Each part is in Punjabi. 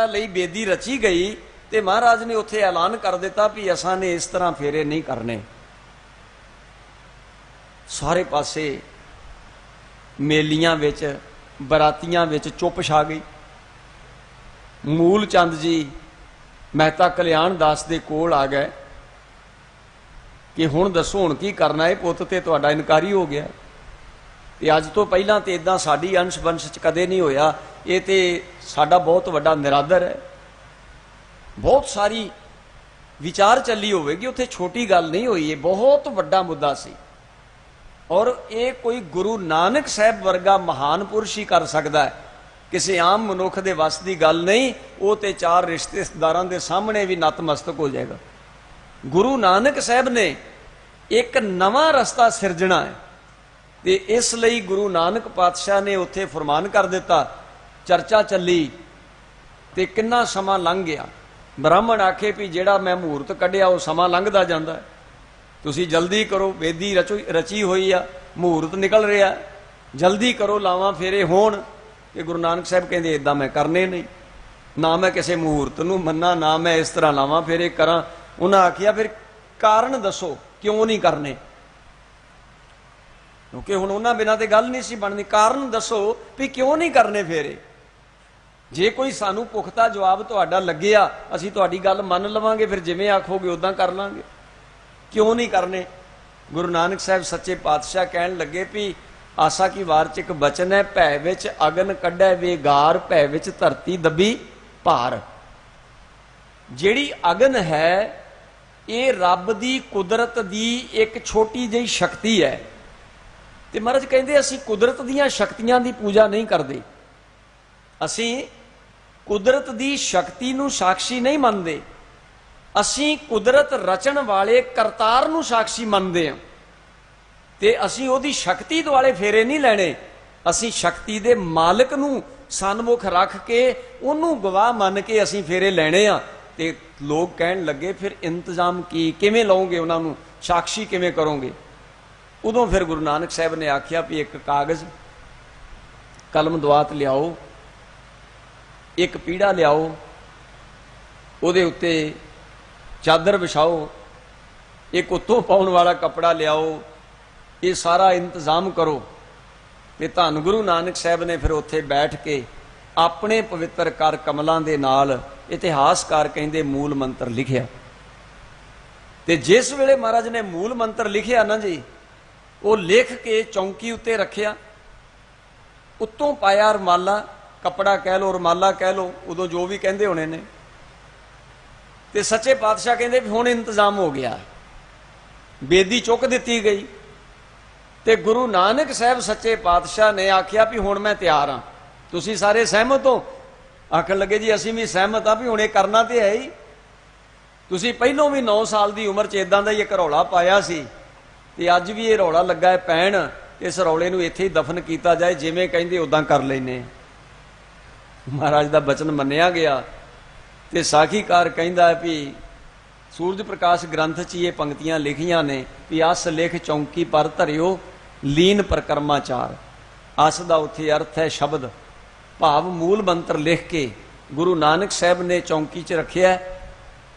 ਲਈ ਬੇਦੀ ਰਚੀ ਗਈ ਤੇ ਮਹਾਰਾਜ ਨੇ ਉੱਥੇ ਐਲਾਨ ਕਰ ਦਿੱਤਾ ਵੀ ਅਸਾਂ ਨੇ ਇਸ ਤਰ੍ਹਾਂ ਫੇਰੇ ਨਹੀਂ ਕਰਨੇ। ਸਾਰੇ ਪਾਸੇ ਮੇਲੀਆਂ ਵਿੱਚ, ਬਰਾਤੀਆਂ ਵਿੱਚ ਚੁੱਪ ਛਾ ਗਈ। ਮੂਲ ਚੰਦ ਜੀ ਮਹਿਤਾ ਕਲਿਆਣ ਦਾਸ ਦੇ ਕੋਲ ਆ ਗਏ ਕਿ ਹੁਣ ਦੱਸੋ ਹੁਣ ਕੀ ਕਰਨਾ ਹੈ ਪੁੱਤ ਤੇ ਤੁਹਾਡਾ ਇਨਕਾਰੀ ਹੋ ਗਿਆ। ਤੇ ਅੱਜ ਤੋਂ ਪਹਿਲਾਂ ਤੇ ਇਦਾਂ ਸਾਡੀ ਅੰਸ਼ ਬੰਸ਼ ਚ ਕਦੇ ਨਹੀਂ ਹੋਇਆ ਇਹ ਤੇ ਸਾਡਾ ਬਹੁਤ ਵੱਡਾ ਨਿਰਾਦਰ ਹੈ। ਬਹੁਤ ਸਾਰੀ ਵਿਚਾਰ ਚੱਲੀ ਹੋਵੇਗੀ, ਉੱਥੇ ਛੋਟੀ ਗੱਲ ਨਹੀਂ ਹੋਈ, ਇਹ ਬਹੁਤ ਵੱਡਾ ਮੁੱਦਾ ਸੀ। ਔਰ ਇਹ ਕੋਈ ਗੁਰੂ ਨਾਨਕ ਸਾਹਿਬ ਵਰਗਾ ਮਹਾਨ ਪੁਰਸ਼ ਹੀ ਕਰ ਸਕਦਾ ਹੈ। ਕਿਸੇ ਆਮ ਮਨੁੱਖ ਦੇ ਵੱਸ ਦੀ ਗੱਲ ਨਹੀਂ, ਉਹ ਤੇ ਚਾਰ ਰਿਸ਼ਤੇਦਾਰਾਂ ਦੇ ਸਾਹਮਣੇ ਵੀ ਨਤਮਸਤਕ ਹੋ ਜਾਏਗਾ। ਗੁਰੂ ਨਾਨਕ ਸਾਹਿਬ ਨੇ ਇੱਕ ਨਵਾਂ ਰਸਤਾ ਸਿਰਜਣਾ ਹੈ। ਤੇ ਇਸ ਲਈ ਗੁਰੂ ਨਾਨਕ ਪਾਤਸ਼ਾਹ ਨੇ ਉੱਥੇ ਫਰਮਾਨ ਕਰ ਦਿੱਤਾ ਚਰਚਾ ਚੱਲੀ ਤੇ ਕਿੰਨਾ ਸਮਾਂ ਲੰਘ ਗਿਆ। ਬ੍ਰਾਹਮਣ ਆਖੇ ਵੀ ਜਿਹੜਾ ਮੈਂ ਮਹੂਰਤ ਕੱਢਿਆ, ਉਹ ਸਮਾਂ ਲੰਘਦਾ ਜਾਂਦਾ ਤੁਸੀਂ ਜਲਦੀ ਕਰੋ, ਵੇਦੀ ਰਚੋ ਰਚੀ ਹੋਈ ਆ, ਮਹੂਰਤ ਨਿਕਲ ਰਿਹਾ ਜਲਦੀ ਕਰੋ, ਲਾਵਾਂ ਫੇਰੇ ਹੋਣ। ਕਿ ਗੁਰੂ ਨਾਨਕ ਸਾਹਿਬ ਕਹਿੰਦੇ ਇਦਾਂ ਮੈਂ ਕਰਨੇ ਨਹੀਂ। ਨਾ ਮੈਂ ਕਿਸੇ ਮਹੂਰਤ ਨੂੰ ਮੰਨਾ, ਨਾ ਮੈਂ ਇਸ ਤਰ੍ਹਾਂ ਲਾਵਾਂ ਫੇਰੇ ਕਰਾਂ। ਉਹਨਾਂ ਆਖਿਆ, ਫਿਰ ਕਾਰਨ ਦੱਸੋ, ਕਿਉਂ ਨਹੀਂ ਕਰਨੇ? ਕਿਉਂਕਿ ਹੁਣ ਉਹਨਾਂ ਬਿਨਾਂ ਤੇ ਗੱਲ ਨਹੀਂ ਸੀ ਬਣਨੀ। ਕਾਰਨ ਦੱਸੋ ਵੀ ਕਿਉਂ ਨਹੀਂ ਕਰਨੇ ਫੇਰੇ? ਜੇ ਕੋਈ ਸਾਨੂੰ ਪੁਖਤਾ ਜਵਾਬ ਤੁਹਾਡਾ ਲੱਗਿਆ, ਅਸੀਂ ਤੁਹਾਡੀ ਗੱਲ ਮੰਨ ਲਵਾਂਗੇ, ਫਿਰ ਜਿਵੇਂ ਆਖੋਗੇ ਉਦਾਂ ਕਰ ਲਾਂਗੇ। ਕਿਉਂ ਨਹੀਂ ਕਰਨੇ? ਗੁਰੂ ਨਾਨਕ ਸਾਹਿਬ ਸੱਚੇ ਪਾਤਸ਼ਾਹ ਕਹਿਣ ਲੱਗੇ ਵੀ ਆਸਾ ਕੀ ਵਾਰ ਚ ਇੱਕ ਬਚਨ ਹੈ, ਭੈ ਵਿੱਚ ਅਗਨ ਕੱਢੈ ਵੇਗਾਰ, ਭੈ ਵਿੱਚ ਧਰਤੀ ਦੱਬੀ ਭਾਰ। ਜਿਹੜੀ ਅਗਨ ਹੈ, ਇਹ ਰੱਬ ਦੀ ਕੁਦਰਤ ਦੀ ਇੱਕ ਛੋਟੀ ਜਿਹੀ ਸ਼ਕਤੀ ਹੈ। ਤੇ ਮਹਾਰਾਜ ਕਹਿੰਦੇ ਅਸੀਂ ਕੁਦਰਤ ਦੀਆਂ ਸ਼ਕਤੀਆਂ ਦੀ ਪੂਜਾ ਨਹੀਂ ਕਰਦੇ। ਅਸੀਂ ਕੁਦਰਤ ਦੀ ਸ਼ਕਤੀ ਨੂੰ ਸਾਖੀ ਨਹੀਂ ਮੰਨਦੇ। ਅਸੀਂ ਕੁਦਰਤ ਰਚਣ ਵਾਲੇ ਕਰਤਾਰ ਨੂੰ ਸਾਖੀ ਮੰਨਦੇ ਹਾਂ। ਤੇ ਅਸੀਂ ਉਹਦੀ ਸ਼ਕਤੀ ਦੁਆਲੇ ਫੇਰੇ ਨਹੀਂ ਲੈਣੇ। ਅਸੀਂ ਸ਼ਕਤੀ ਦੇ ਮਾਲਕ ਨੂੰ ਸਨਮੁਖ ਰੱਖ ਕੇ, ਉਹਨੂੰ ਗਵਾਹ ਮੰਨ ਕੇ ਅਸੀਂ ਫੇਰੇ ਲੈਣੇ ਆ ਤੇ ਲੋਕ ਕਹਿਣ ਲੱਗੇ, ਫਿਰ ਇੰਤਜ਼ਾਮ ਕੀ, ਕਿਵੇਂ ਲਓਗੇ ਉਹਨਾਂ ਨੂੰ? ਸਾਖੀ ਕਿਵੇਂ ਕਰੋਗੇ? ਉਦੋਂ ਫਿਰ ਗੁਰੂ ਨਾਨਕ ਸਾਹਿਬ ਨੇ ਆਖਿਆ ਵੀ ਇੱਕ ਕਾਗਜ਼, ਕਲਮ ਦਵਾਤ ਲਿਆਓ। ਇੱਕ ਪੀੜਾ ਲਿਆਓ, ਉਹਦੇ ਉੱਤੇ ਚਾਦਰ ਵਿਛਾਓ, ਇੱਕ ਉੱਤੋਂ ਪਾਉਣ ਵਾਲਾ ਕੱਪੜਾ ਲਿਆਓ, ਇਹ ਸਾਰਾ ਇੰਤਜ਼ਾਮ ਕਰੋ। ਤੇ ਧੰਨ ਗੁਰੂ ਨਾਨਕ ਸਾਹਿਬ ਨੇ ਫਿਰ ਉੱਥੇ ਬੈਠ ਕੇ ਆਪਣੇ ਪਵਿੱਤਰ ਕਰ ਕਮਲਾਂ ਦੇ ਨਾਲ ਇਤਿਹਾਸਕਾਰ ਕਹਿੰਦੇ ਮੂਲ ਮੰਤਰ ਲਿਖਿਆ। ਤੇ ਜਿਸ ਵੇਲੇ ਮਹਾਰਾਜ ਨੇ ਮੂਲ ਮੰਤਰ ਲਿਖਿਆ ਨਾ ਜੀ, ਉਹ ਲਿਖ ਕੇ ਚੌਂਕੀ ਉੱਤੇ ਰੱਖਿਆ, ਉੱਤੋਂ ਪਾਇਆ ਰਮਾਲਾ ਕੱਪੜਾ ਕਹਿ ਲੋ ਰਮਾਲਾ ਕਹਿ ਲੋ ਉਦੋਂ ਜੋ ਵੀ ਕਹਿੰਦੇ ਹੋਣੇ ਨੇ। ਤੇ ਸੱਚੇ ਪਾਤਸ਼ਾਹ ਕਹਿੰਦੇ ਵੀ ਹੁਣ ਇੰਤਜ਼ਾਮ ਹੋ ਗਿਆ। ਬੇਦੀ ਚੁੱਕ ਦਿੱਤੀ ਗਈ। ਤੇ ਗੁਰੂ ਨਾਨਕ ਸਾਹਿਬ ਸੱਚੇ ਪਾਤਸ਼ਾਹ ਨੇ ਆਖਿਆ ਵੀ ਹੁਣ ਮੈਂ ਤਿਆਰ ਹਾਂ ਤੁਸੀਂ ਸਾਰੇ ਸਹਿਮਤ ਹੋ? ਆਖਣ ਲੱਗੇ, ਜੀ, ਅਸੀਂ ਵੀ ਸਹਿਮਤ ਆ ਵੀ ਹੁਣ ਇਹ ਕਰਨਾ ਤੇ ਹੈ ਹੀ। ਤੁਸੀਂ ਪਹਿਲੋਂ ਵੀ 9 ਸਾਲ ਦੀ ਉਮਰ 'ਚ ਇਦਾਂ ਦਾ ਹੀ ਇੱਕ ਰੌਲਾ ਪਾਇਆ ਸੀ। ਤੇ ਅੱਜ ਵੀ ਇਹ ਰੌਲਾ ਲੱਗਾ ਹੈ ਪੈਣ ਇਸ ਰੌਲੇ ਨੂੰ ਇੱਥੇ ਹੀ ਦਫਨ ਕੀਤਾ ਜਾਏ, ਜਿਵੇਂ ਕਹਿੰਦੇ ਉਦਾਂ ਕਰ ਲੈਨੇ ਮਹਾਰਾਜ ਦਾ ਬਚਨ ਮੰਨਿਆ ਗਿਆ ਤੇ ਸਾਖੀਕਾਰ ਕਹਿੰਦਾ ਹੈ ਵੀ ਸੂਰਜ ਪ੍ਰਕਾਸ਼ ਗ੍ਰੰਥ 'ਚ ਇਹ ਪੰਕਤੀਆਂ ਲਿਖੀਆਂ ਨੇ ਵੀ ਅਸ ਲਿਖ ਚੌਂਕੀ ਪਰ ਧਰਿਓ, ਲੀਨ ਪਰਕਰਮਾਚਾਰ ਅਸ ਦਾ ਉੱਥੇ ਅਰਥ ਹੈ ਸ਼ਬਦ। ਭਾਵ ਮੂਲ ਮੰਤਰ ਲਿਖ ਕੇ ਗੁਰੂ ਨਾਨਕ ਸਾਹਿਬ ਨੇ ਚੌਂਕੀ 'ਚ ਰੱਖਿਆ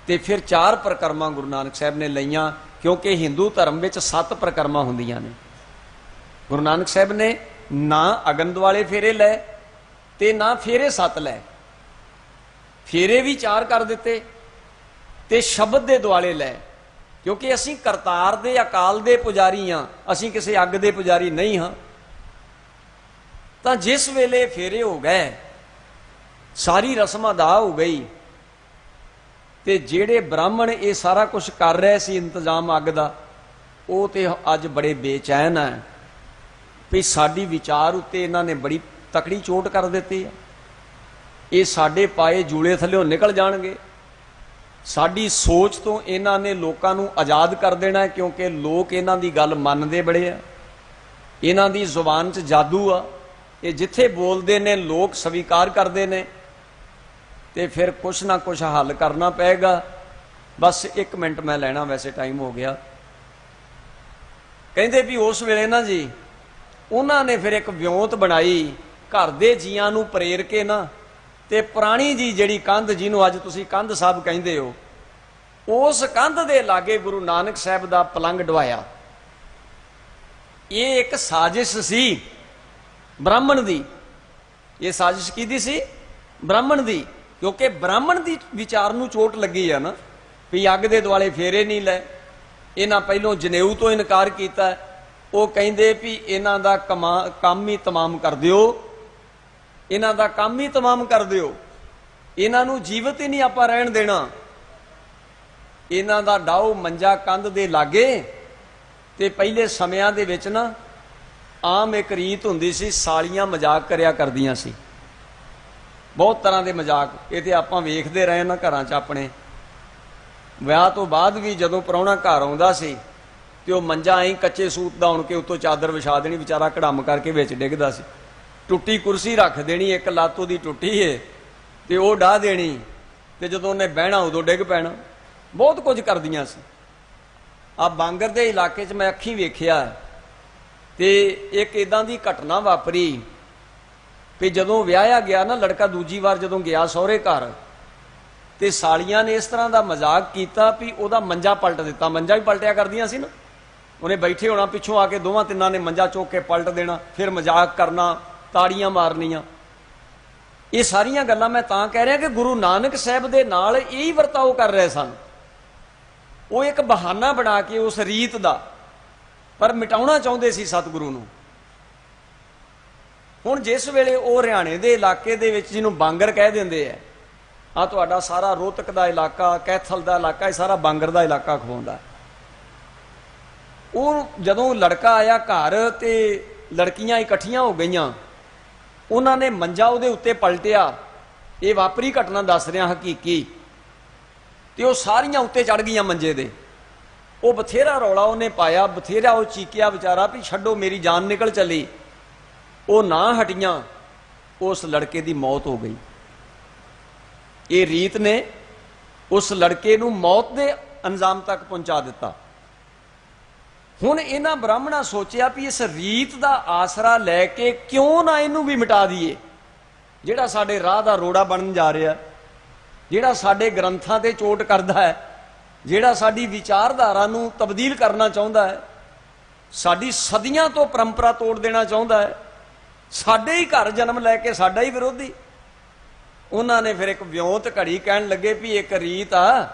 ਤੇ ਫਿਰ ਚਾਰ ਪ੍ਰਕਰਮਾਂ ਗੁਰੂ ਨਾਨਕ ਸਾਹਿਬ ਨੇ ਲਈਆਂ ਕਿਉਂਕਿ ਹਿੰਦੂ ਧਰਮ ਵਿੱਚ ਸੱਤ ਪ੍ਰਕਰਮਾਂ ਹੁੰਦੀਆਂ ਨੇ। ਗੁਰੂ ਨਾਨਕ ਸਾਹਿਬ ਨੇ ਨਾ ਅਗਨ ਦੁਆਲੇ ਫੇਰੇ ਲੈ ਤੇ ਨਾ ਫੇਰੇ ਸੱਤ ਲੈ। ਫੇਰੇ ਵੀ ਚਾਰ ਕਰ ਦਿੱਤੇ ਤੇ ਸ਼ਬਦ ਦੇ ਦੁਆਲੇ ਲੈ। ਕਿਉਂਕਿ ਅਸੀਂ ਕਰਤਾਰ ਦੇ, ਅਕਾਲ ਦੇ ਪੁਜਾਰੀ ਹਾਂ, ਅਸੀਂ ਕਿਸੇ ਅੱਗ ਦੇ ਪੁਜਾਰੀ ਨਹੀਂ ਹਾਂ। ਤਾਂ ਜਿਸ ਵੇਲੇ ਫੇਰੇ ਹੋ ਗਏ, ਸਾਰੀ ਰਸਮ ਅਦਾ ਹੋ ਗਈ, ਤੇ ਜਿਹੜੇ ਬ੍ਰਾਹਮਣ ਇਹ ਸਾਰਾ ਕੁਝ ਕਰ ਰਹੇ ਸੀ ਇੰਤਜ਼ਾਮ ਅੱਗ ਦਾ, ਉਹ ਤੇ ਅੱਜ ਬੜੇ ਬੇਚੈਨ ਹੈ ਵੀ ਸਾਡੀ ਵਿਚਾਰ ਉੱਤੇ ਇਹਨਾਂ ਨੇ ਬੜੀ ਤਕੜੀ ਚੋਟ ਕਰ ਦਿੱਤੀ ਹੈ। ਇਹ ਸਾਡੇ ਪਾਏ ਜੂਲੇ ਥੱਲੇੋਂ ਨਿਕਲ ਜਾਣਗੇ। ਸਾਡੀ ਸੋਚ ਤੋਂ ਇਹਨਾਂ ਨੇ ਲੋਕਾਂ ਨੂੰ ਆਜ਼ਾਦ ਕਰ ਦੇਣਾ ਹੈ ਕਿਉਂਕਿ ਲੋਕ ਇਹਨਾਂ ਦੀ ਗੱਲ ਮੰਨਦੇ ਬੜੇ ਆ। ਇਹਨਾਂ ਦੀ ਜ਼ੁਬਾਨ 'ਚ ਜਾਦੂ ਆ। ਇਹ ਜਿੱਥੇ ਬੋਲਦੇ ਨੇ, ਲੋਕ ਸਵੀਕਾਰ ਕਰਦੇ ਨੇ। ਤੇ ਫਿਰ ਕੁਛ ਨਾ ਕੁਛ ਹੱਲ ਕਰਨਾ ਪਏਗਾ। ਬਸ 1 ਮਿੰਟ ਮੈਂ ਲੈਣਾ, ਵੈਸੇ ਟਾਈਮ ਹੋ ਗਿਆ। ਕਹਿੰਦੇ ਵੀ ਉਸ ਵੇਲੇ ਨਾ ਜੀ, ਉਹਨਾਂ ਨੇ ਫਿਰ ਇੱਕ ਵਿਉਂਤ ਬਣਾਈ। ਘਰ ਦੇ ਜੀਆਂ ਨੂੰ ਪ੍ਰੇਰ ਕੇ ਨਾ ਤੇ ਪੁਰਾਣੀ ਜੀ ਜਿਹੜੀ ਕੰਧ ਜਿਹਨੂੰ ਅੱਜ ਤੁਸੀਂ ਕੰਧ ਸਾਹਿਬ ਕਹਿੰਦੇ ਹੋ, ਉਸ ਕੰਧ ਦੇ ਲਾਗੇ ਗੁਰੂ ਨਾਨਕ ਸਾਹਿਬ ਦਾ ਪਲੰਗ ਡਵਾਇਆ ਇਹ ਇੱਕ ਸਾਜ਼ਿਸ਼ ਸੀ ਬ੍ਰਾਹਮਣ ਦੀ। ਇਹ ਸਾਜ਼ਿਸ਼ ਕਿਹਦੀ ਸੀ? ਬ੍ਰਾਹਮਣ ਦੀ। ਕਿਉਂਕਿ ਬ੍ਰਾਹਮਣ ਦੀ ਵਿਚਾਰ ਨੂੰ ਚੋਟ ਲੱਗੀ ਆ ਨਾ, ਵੀ ਅੱਗ ਦੇ ਦੁਆਲੇ ਫੇਰੇ ਨਹੀਂ ਲੈ ਇਹਨਾਂ ਪਹਿਲੋਂ ਜਨੇਊ ਤੋਂ ਇਨਕਾਰ ਕੀਤਾ। ਉਹ ਕਹਿੰਦੇ ਵੀ ਇਹਨਾਂ ਦਾ ਕਮਾ- ਕੰਮ ਹੀ ਤਮਾਮ ਕਰ ਦਿਓ। ਇਹਨਾਂ ਦਾ ਕੰਮ ਹੀ ਤਮਾਮ ਕਰ ਦਿਓ। ਇਹਨਾਂ ਨੂੰ ਜੀਵਤ ਹੀ ਨਹੀਂ ਆਪਾਂ ਰਹਿਣ ਦੇਣਾ। ਇਹਨਾਂ ਦਾ ਡਾਓ ਮੰਜਾ ਕੰਧ ਦੇ ਲਾਗੇ ਤੇ ਪਹਿਲੇ ਸਮਿਆਂ ਦੇ ਵਿੱਚ ਨਾ ਆਮ ਇੱਕ ਰੀਤ ਹੁੰਦੀ ਸੀ, ਸਾਲੀਆਂ ਮਜ਼ਾਕ ਕਰਿਆ ਕਰਦੀਆਂ ਸੀ। ਬਹੁਤ ਤਰ੍ਹਾਂ ਦੇ ਮਜ਼ਾਕ। ਇਹ ਤੇ ਆਪਾਂ ਵੇਖਦੇ ਰਹੇ ਨਾ ਘਰਾਂ 'ਚ ਆਪਣੇ। ਵਿਆਹ ਤੋਂ ਬਾਅਦ ਵੀ ਜਦੋਂ ਪ੍ਰਾਹੁਣਾ ਘਰ ਆਉਂਦਾ ਸੀ ਤੇ ਉਹ ਮੰਜਾ ਐਂ ਕੱਚੇ ਸੂਤ ਦਾ ਉਣ ਕੇ ਉੱਤੋਂ ਚਾਦਰ ਵਿਛਾ ਦੇਣੀ, ਵਿਚਾਰਾ ਕੜਮ ਕਰਕੇ ਵਿੱਚ ਡਿੱਗਦਾ ਸੀ। ਟੁੱਟੀ ਕੁਰਸੀ ਰੱਖ ਦੇਣੀ, ਇੱਕ ਲਾਤੂ ਦੀ ਟੁੱਟੀ ਏ, ਤੇ ਉਹ ਢਾ ਦੇਣੀ, ਤੇ ਜਦੋਂ ਉਹਨੇ ਬਹਿਣਾ ਉਦੋਂ ਡਿੱਗ ਪੈਣਾ। ਬਹੁਤ ਕੁਝ ਕਰਦੀਆਂ ਸੀ। ਆ ਬਾਂਗਰ ਦੇ ਇਲਾਕੇ 'ਚ ਮੈਂ ਅੱਖੀਂ ਵੇਖਿਆ, ਤੇ ਇੱਕ ਇਦਾਂ ਦੀ ਘਟਨਾ ਵਾਪਰੀ ਵੀ ਜਦੋਂ ਵਿਆਹਿਆ ਗਿਆ ਨਾ, ਲੜਕਾ ਦੂਜੀ ਵਾਰ ਜਦੋਂ ਗਿਆ ਸਹੁਰੇ ਘਰ, ਤੇ ਸਾਲੀਆਂ ਨੇ ਇਸ ਤਰ੍ਹਾਂ ਦਾ ਮਜ਼ਾਕ ਕੀਤਾ ਵੀ ਉਹਦਾ ਮੰਜਾ ਪਲਟ ਦਿੱਤਾ। ਮੰਜਾ ਵੀ ਪਲਟਿਆ ਕਰਦੀਆਂ ਸੀ ਨਾ। ਉਹਨੇ ਬੈਠੇ ਹੋਣਾ ਪਿੱਛੋਂ ਆ ਕੇ ਦੋਵਾਂ ਤਿੰਨਾਂ ਨੇ ਮੰਜਾ ਚੁੱਕ ਕੇ ਪਲਟ ਦੇਣਾ, ਫਿਰ ਮਜ਼ਾਕ ਕਰਨਾ ਤਾੜੀਆਂ ਮਾਰਨੀਆਂ। ਇਹ ਸਾਰੀਆਂ ਗੱਲਾਂ ਮੈਂ ਤਾਂ ਕਹਿ ਰਿਹਾ ਕਿ ਗੁਰੂ ਨਾਨਕ ਸਾਹਿਬ ਦੇ ਨਾਲ ਇਹ ਹੀ ਵਰਤਾਓ ਕਰ ਰਹੇ ਸਨ। ਉਹ ਇੱਕ ਬਹਾਨਾ ਬਣਾ ਕੇ ਉਸ ਰੀਤ ਦਾ ਪਰ ਮਿਟਾਉਣਾ ਚਾਹੁੰਦੇ ਸੀ ਸਤਿਗੁਰੂ ਨੂੰ। ਹੁਣ ਜਿਸ ਵੇਲੇ ਉਹ ਹਰਿਆਣੇ ਦੇ ਇਲਾਕੇ ਦੇ ਵਿੱਚ ਜਿਹਨੂੰ ਬਾਂਗਰ ਕਹਿ ਦਿੰਦੇ ਆ ਆ ਤੁਹਾਡਾ ਸਾਰਾ ਰੋਹਤਕ ਦਾ ਇਲਾਕਾ, ਕੈਥਲ ਦਾ ਇਲਾਕਾ, ਇਹ ਸਾਰਾ ਬਾਂਗਰ ਦਾ ਇਲਾਕਾ ਖਵਾਉਂਦਾ। ਉਹ ਜਦੋਂ ਲੜਕਾ ਆਇਆ ਘਰ ਤੇ ਲੜਕੀਆਂ ਇਕੱਠੀਆਂ ਹੋ ਗਈਆਂ ਉਹਨਾਂ ਨੇ ਮੰਜਾ ਉਹਦੇ ਉੱਤੇ ਪਲਟਿਆ। ਇਹ ਵਾਪਰੀ ਘਟਨਾ ਦੱਸ ਰਿਹਾ ਹਕੀਕੀ। ਤੇ ਉਹ ਸਾਰੀਆਂ ਉੱਤੇ ਚੜ ਗਈਆਂ ਮੰਜੇ ਦੇ। ਉਹ ਬਥੇਰਾ ਰੌਲਾ ਉਹਨੇ ਪਾਇਆ, ਬਥੇਰਾ ਉਹ ਚੀਕਿਆ, ਵਿਚਾਰਾ ਵੀ ਛੱਡੋ, ਮੇਰੀ ਜਾਨ ਨਿਕਲ ਚਲੀ। ਉਹ ਨਾ ਹਟੀਆਂ, ਉਸ ਲੜਕੇ ਦੀ ਮੌਤ ਹੋ ਗਈ। ਇਹ ਰੀਤ ਨੇ ਉਸ ਲੜਕੇ ਨੂੰ ਮੌਤ ਦੇ ਅੰਜਾਮ ਤੱਕ ਪਹੁੰਚਾ ਦਿੱਤਾ। ਹੁਣ ਇਹਨਾਂ ਬ੍ਰਾਹਮਣਾ ਸੋਚਿਆ ਵੀ ਇਸ ਰੀਤ ਦਾ ਆਸਰਾ ਲੈ ਕੇ ਕਿਉਂ ਨਾ ਇਹਨੂੰ ਵੀ ਮਿਟਾ ਦਈਏ? ਜਿਹੜਾ ਸਾਡੇ ਰਾਹ ਦਾ ਰੋੜਾ ਬਣਨ ਜਾ ਰਿਹਾ, ਜਿਹੜਾ ਸਾਡੇ ਗ੍ਰੰਥਾਂ ਤੇ ਚੋਟ ਕਰਦਾ ਹੈ, ਜਿਹੜਾ ਸਾਡੀ ਵਿਚਾਰਧਾਰਾ ਨੂੰ ਤਬਦੀਲ ਕਰਨਾ ਚਾਹੁੰਦਾ ਹੈ, ਸਾਡੀ ਸਦੀਆਂ ਤੋਂ ਪਰੰਪਰਾ ਤੋੜ ਦੇਣਾ ਚਾਹੁੰਦਾ ਹੈ, ਸਾਡੇ ਹੀ ਘਰ ਜਨਮ ਲੈ ਕੇ ਸਾਡਾ ਹੀ ਵਿਰੋਧੀ। ਉਹਨਾਂ ਨੇ ਫਿਰ ਇੱਕ ਵਿਉਂਤ ਘੜੀ ਕਹਿਣ ਲੱਗੇ ਵੀ ਇੱਕ ਰੀਤ ਆ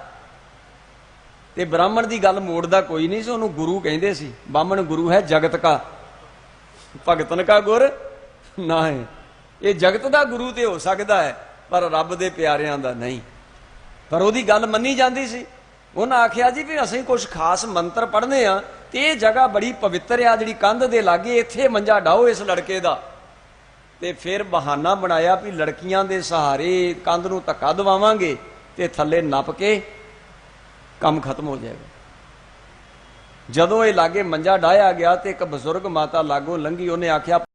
ਤੇ ਬ੍ਰਾਹਮਣ ਦੀ ਗੱਲ ਮੋੜਦਾ ਕੋਈ ਨਹੀਂ ਸੀ, ਉਹਨੂੰ ਗੁਰੂ ਕਹਿੰਦੇ ਸੀ, ਬਾਹਮਣ ਗੁਰੂ ਹੈ ਜਗਤ ਕਾ। ਭਗਤਨ ਕਾ ਗੁਰ ਨਾ ਹੈ। ਇਹ ਜਗਤ ਦਾ ਗੁਰੂ ਤੇ ਹੋ ਸਕਦਾ ਹੈ, ਪਰ ਰੱਬ ਦੇ ਪਿਆਰਿਆਂ ਦਾ ਨਹੀਂ। ਪਰ ਉਹਦੀ ਗੱਲ ਮੰਨੀ ਜਾਂਦੀ ਸੀ। ਉਹਨਾਂ ਆਖਿਆ ਜੀ ਵੀ ਅਸੀਂ ਕੁਝ ਖਾਸ ਮੰਤਰ ਪੜ੍ਹਨੇ ਆ, ਤੇ ਇਹ ਜਗ੍ਹਾ ਬੜੀ ਪਵਿੱਤਰ ਆ, ਜਿਹੜੀ ਕੰਧ ਦੇ ਲਾਗੇ ਇੱਥੇ ਮੰਜਾ ਡਾਓ ਇਸ ਲੜਕੇ ਦਾ। ਤੇ ਫਿਰ ਬਹਾਨਾ ਬਣਾਇਆ ਵੀ ਲੜਕੀਆਂ ਦੇ ਸਹਾਰੇ ਕੰਧ ਨੂੰ ਧੱਕਾ ਦਵਾਵਾਂਗੇ ਤੇ ਥੱਲੇ ਨੱਪ ਕੇ ਕੰਮ ਖਤਮ ਹੋ ਜਾਏਗਾ। ਜਦੋਂ ਇਹ ਲਾਗੇ ਮੰਜਾ ਡਾਇਆ ਗਿਆ ਤੇ ਇੱਕ ਬਜ਼ੁਰਗ ਮਾਤਾ ਲਾਗੋ ਲੰਗੀ ਉਹਨੇ ਆਖਿਆ